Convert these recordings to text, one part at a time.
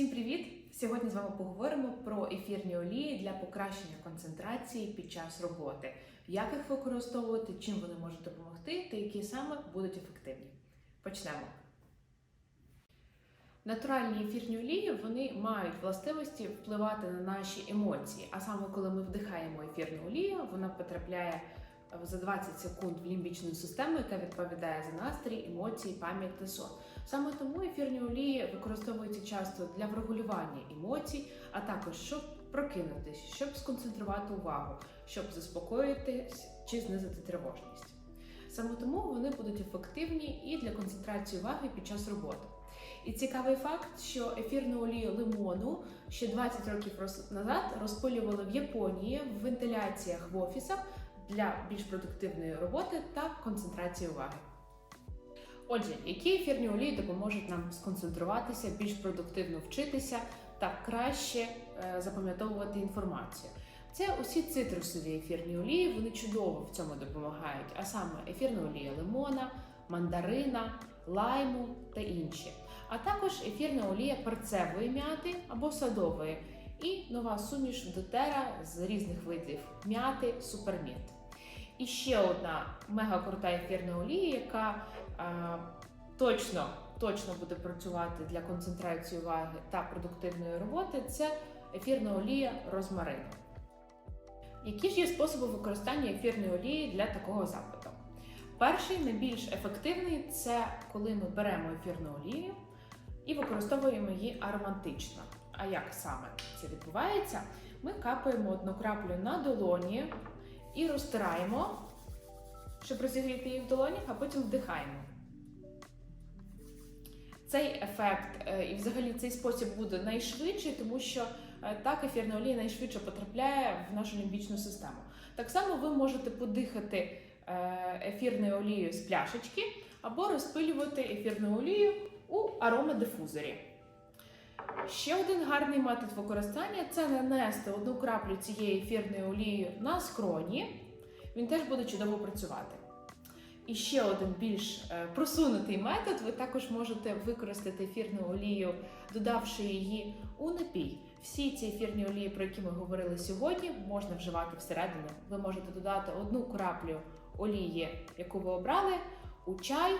Всім привіт! Сьогодні з вами поговоримо про ефірні олії для покращення концентрації під час роботи, як їх використовувати, чим вони можуть допомогти та які саме будуть ефективні. Почнемо. Натуральні ефірні олії вони мають властивості впливати на наші емоції. А саме коли ми вдихаємо ефірну олію, вона потрапляє за 20 секунд в лімбічну систему, яка відповідає за настрій, емоції, пам'ять та сон. Саме тому ефірні олії використовуються часто для врегулювання емоцій, а також щоб прокинутися, щоб сконцентрувати увагу, щоб заспокоїтись чи знизити тривожність. Саме тому вони будуть ефективні і для концентрації уваги під час роботи. І цікавий факт, що ефірну олію лимону ще 20 років назад розпилювали в Японії в вентиляціях в офісах для більш продуктивної роботи та концентрації уваги. Отже, які ефірні олії допоможуть нам сконцентруватися, більш продуктивно вчитися та краще е, запам'ятовувати інформацію? Це усі цитрусові ефірні олії, вони чудово в цьому допомагають, а саме ефірна олія лимона, мандарина, лайму та інші. А також ефірна олія перцевої м'яти або садової, і нова суміш дотера з різних видів м'яти суперміт. І ще одна мега крута ефірна олія, яка е, точно, точно буде працювати для концентрації уваги та продуктивної роботи, це ефірна олія розмарину. Які ж є способи використання ефірної олії для такого запиту? Перший, найбільш ефективний, це коли ми беремо ефірну олію і використовуємо її ароматично. А як саме це відбувається? Ми капаємо одну краплю на долоні і розтираємо, щоб розігріти її в долонях, а потім вдихаємо. Цей ефект е, і взагалі цей спосіб буде найшвидший, тому що е, так ефірна олія найшвидше потрапляє в нашу лімбічну систему. Так само ви можете подихати е, ефірною олією з пляшечки або розпилювати ефірну олію у аромадифузорі. Ще один гарний метод використання це нанести одну краплю цієї ефірної олії на скроні. Він теж буде чудово працювати. І ще один більш е, просунутий метод, ви також можете використати ефірну олію, додавши її у напій. Всі ці ефірні олії, про які ми говорили сьогодні, можна вживати всередину. Ви можете додати одну краплю олії, яку ви обрали, у чай,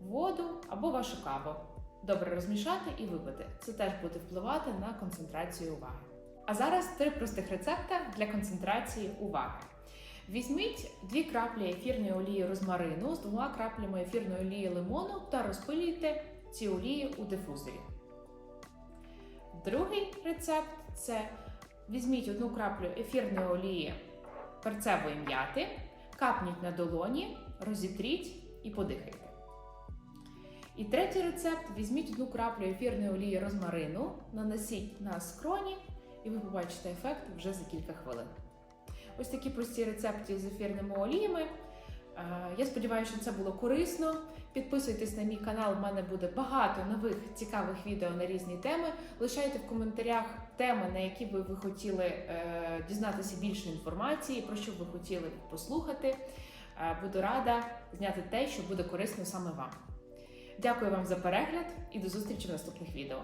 воду або вашу каву. Добре розмішати і випити. Це теж буде впливати на концентрацію уваги. А зараз три простих рецепта для концентрації уваги. Візьміть дві краплі ефірної олії розмарину з двома краплями ефірної олії лимону та розпилюйте ці олії у дифузорі. Другий рецепт це візьміть одну краплю ефірної олії перцевої м'яти, капніть на долоні, розітріть і подихайте. І третій рецепт: візьміть одну краплю ефірної олії розмарину, нанесіть на скроні, і ви побачите ефект вже за кілька хвилин. Ось такі прості рецепти з ефірними оліями. Е, Я сподіваюся, що це було корисно. Підписуйтесь на мій канал, в мене буде багато нових цікавих відео на різні теми. Лишайте в коментарях теми, на які би ви хотіли е, дізнатися більше інформації, про що ви хотіли послухати. Е, Буду рада зняти те, що буде корисно саме вам. Дякую вам за перегляд і до зустрічі в наступних відео.